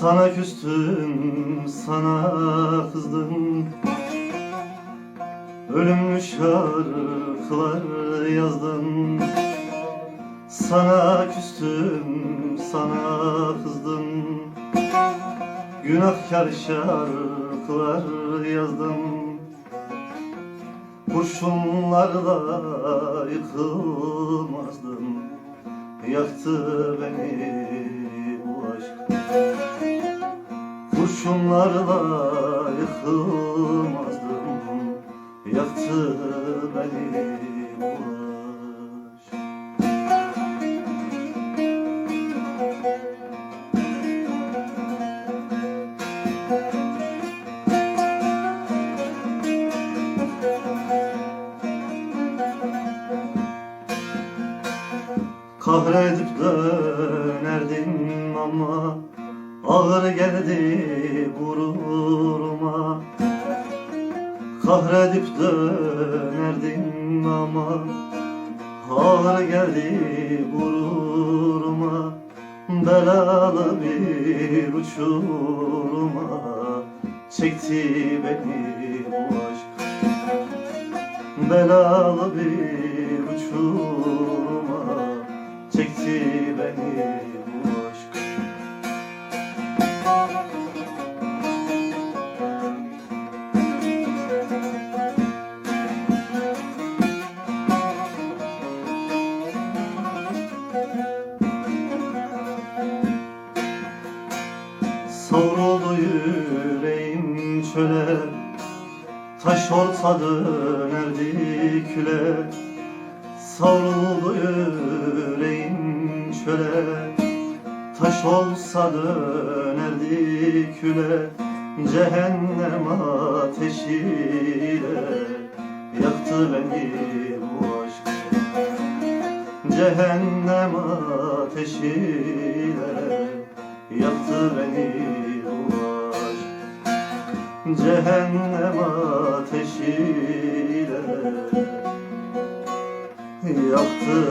Sana küstüm, sana kızdım. Ölümlü şarkılar yazdım. Sana küstüm, sana kızdım. Günahkar şarkılar yazdım. Kurşunlarla yıkılmazdım. Yaktı beni bu aşk. Kurşunlarla yıkılmazdım Yaktı beni Kahredip dönerdim ama Ağır geldi gururuma Kahredip dönerdim ama Ağır geldi gururuma Belalı bir uçuruma Çekti beni bu aşk Belalı bir çöle Taş olsa dönerdi küle. Savruldu yüreğim çöle Taş olsa dönerdi küle. Cehennem ateşiyle Yaktı beni bu aşk. Cehennem ateşiyle Yaktı beni Cehennem ateşiyle. Yaktı